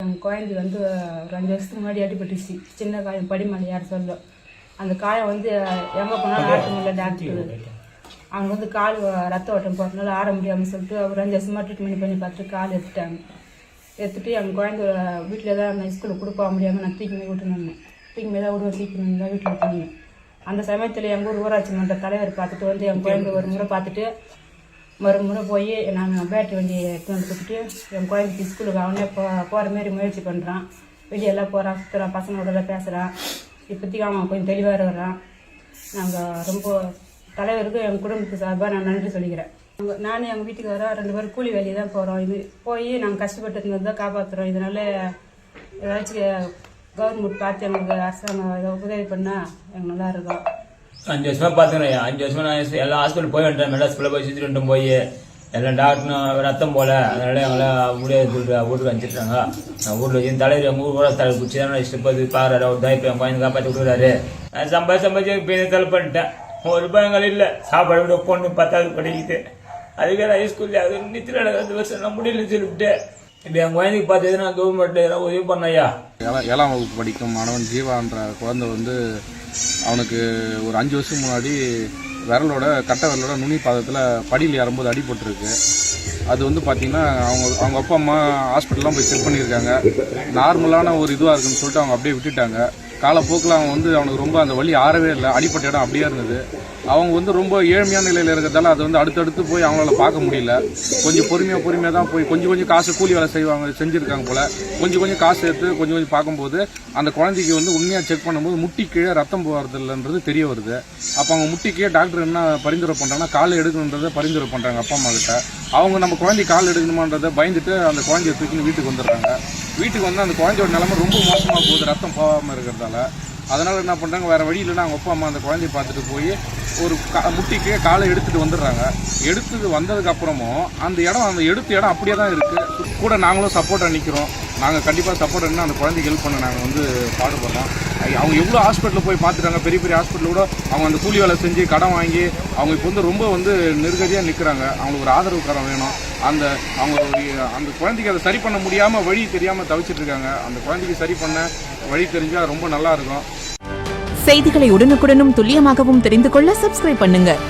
எங்கள் குழந்தை வந்து ஒரு அஞ்சு வருஷத்துக்கு முன்னாடி அடிபட்டுச்சு சின்ன காயம் படிமலை யார் சொல்லும் அந்த காயம் வந்து எங்கே போனாலும் ஆட்ட முடியல டாக்டர் அவங்க வந்து கால் ரத்த ஓட்டம் போட்டனால ஆட முடியாமல் சொல்லிட்டு ஒரு அஞ்சு வருஷமா ட்ரீட்மெண்ட் பண்ணி பார்த்துட்டு கால் எடுத்துட்டாங்க. எடுத்துட்டு எங்கள் குழந்தை வீட்டில் தான் நான் ஸ்கூலுக்கு கொடுக்க போக முடியாமல் நான் தூக்கி போய் விட்டுனேன் தூக்கி தான் விடுவேன் தூக்கி தான் வீட்டில் விட்டுனேன் அந்த சமயத்தில் எங்கள் ஊர் ஊராட்சி மன்ற தலைவர் பார்த்துட்டு வந்து என் குழந்தை ஒரு முறை பார்த்துட்டு மறுமுறை போய் நாங்கள் பேட்டரி வண்டியை எடுத்து வந்து கொடுத்துட்டு என் குழந்தைக்கு ஸ்கூலுக்கு அவனே போ போகிற மாரி முயற்சி பண்ணுறான் வெளியெல்லாம் போகிறான் சுற்றுறான் பசங்களோட பேசுகிறான் இப்போதைக்கு அவன் கொஞ்சம் தெளிவாக இருக்கிறான். நாங்கள் ரொம்ப தலைவருக்கு எங்கள் குடும்பத்துக்கு சார்பாக நான் நன்றி சொல்லிக்கிறேன். நாங்க- நானும் எங்கள் வீட்டுக்கு வரோம் ரெண்டு பேரும் கூலி வேலையை தான் போகிறோம் இது போய் நாங்கள் கஷ்டப்பட்டு தான் காப்பாற்றுறோம் இதனால் ஏதாச்சும் கவர்மெண்ட் பார்த்து எங்களுக்கு அரசாங்கம் உதவி பண்ணால் எங்களுக்கு நல்லா இருக்கும். அஞ்சு வருஷமா பார்த்துக்கிறேன் அஞ்சு வருஷமா நான் எல்லா ஹாஸ்பிட்டல் போய் வந்துட்டேன். மெட்ராஸ்குள்ள போய் சுற்றி போய். எல்லாம் டாக்டரும் ரத்தம் போல அதனால எங்களை முடியாது சொல்லிட்டு வீட்டுக்கு அனுப்பிச்சிட்டாங்க. நான் வீட்டில் வச்சு தலைவர் எங்கள் ஊர் கூட தலை பிடிச்சி தான் பார்த்து பாரு அவர் தாய்ப்பு என் பையனை காப்பாற்றி விட்டுறாரு நான் சம்பாதி சம்பாதிச்சு பையனை தலை பண்ணிட்டேன். ஒரு ரூபாய்கள் இல்லை. சாப்பாடு விட பொண்ணு பத்தாவது படிக்குது அதுக்கு நான் அது நித்திர நடக்கிறது வருஷம் நான் முடியலன்னு சொல்லிவிட்டு இப்போ என் குழந்தைக்கு பார்த்தது நான் கவர்மெண்ட் ஏதாவது உதவி பண்ணையா? ஏழா ஏழாம் வகுப்பு படிக்கும் மாணவன் ஜீவான்ற குழந்தை வந்து அவனுக்கு ஒரு அஞ்சு வருஷம் முன்னாடி விரலோட கட்டை விரலோட நுனி பாதத்தில் படியில் ஏறும்போது அடிபட்டுருக்கு. அது வந்து பார்த்தீங்கன்னா அவங்க அவங்க அப்பா அம்மா ஹாஸ்பிட்டல்லாம் போய் செக் பண்ணியிருக்காங்க. நார்மலான ஒரு இதுவாக இருக்குன்னு சொல்லிட்டு அவங்க அப்படியே விட்டுட்டாங்க. காலப்போக்கில் அவன் வந்து அவனுக்கு ரொம்ப அந்த வழி ஆறவே இல்லை. அடிப்பட்ட இடம் அப்படியே இருந்தது. அவங்க வந்து ரொம்ப ஏழ்மையான நிலையில் இருக்கிறதால அதை வந்து அடுத்தடுத்து போய் அவங்களால பார்க்க முடியல. கொஞ்சம் பொறுமையாக பொறுமையாக தான் போய் கொஞ்சம் கொஞ்சம் காசு கூலி வேலை செய்வாங்க செஞ்சுருக்காங்க போல். கொஞ்சம் கொஞ்சம் காசு எடுத்து கொஞ்சம் கொஞ்சம் பார்க்கும்போது அந்த குழந்தைக்கு வந்து உண்மையாக செக் பண்ணும்போது முட்டி கீழே ரத்தம் போகிறதில்லன்றது தெரிய வருது. அப்போ அவங்க முட்டி கீழே டாக்டர் என்ன பரிந்துரை பண்ணுறாங்கன்னா கால் எடுக்கணுன்றதை பரிந்துரை பண்ணுறாங்க அப்பா அம்மா கிட்ட. அவங்க நம்ம குழந்தை கால் எடுக்கணுமான்றதை பயந்துட்டு அந்த குழந்தைய தூக்கின்னு வீட்டுக்கு வந்துடுறாங்க. வீட்டுக்கு வந்து அந்த குழந்தையோட நிலமை ரொம்ப மோசமாக போகுது. ரத்தம் போகாமல் இருக்கிறதால அதனால் என்ன பண்ணுறாங்க வேறு வழி இல்லைன்னா அவங்க அப்பா அம்மா அந்த குழந்தைய பார்த்துட்டு போய் ஒரு கா- முட்டிக்கு காலை எடுத்துட்டு வந்துடுறாங்க. எடுத்துட்டு வந்ததுக்கப்புறமும் அந்த இடம் அந்த எடுத்த இடம் அப்படியே தான் இருக்குது கூட நாங்களும் சப்போர்ட்டாக நிற்கிறோம் நாங்கள் கண்டிப்பாக சப்போர்ட் பண்ணி அந்த குழந்தைக்கு ஹெல்ப் பண்ண நாங்கள் வந்து பாடுபடுறோம். அவங்க எவ்வளோ ஹாஸ்பிட்டலில் போய் பார்த்துட்டாங்க? பெரிய பெரிய ஹாஸ்பிட்டல் கூட அவங்க அந்த கூலி வேலை செஞ்சு கடன் வாங்கி அவங்க இப்போ வந்து ரொம்ப வந்து நெருக்கடியாக நிற்கிறாங்க அவங்களுக்கு ஒரு ஆதரவு காரம் வேணும். அந்த அவங்க அந்த குழந்தைக்கு அதை சரி பண்ண முடியாமல் வழி தெரியாமல் தவிச்சிட்டு இருக்காங்க. அந்த குழந்தைக்கு சரி பண்ண வழி தெரிஞ்சால் ரொம்ப நல்லா இருக்கும். செய்திகளை உடனுக்குடனும் துல்லியமாகவும் தெரிந்து கொள்ள சப்ஸ்கிரைப் பண்ணுங்கள்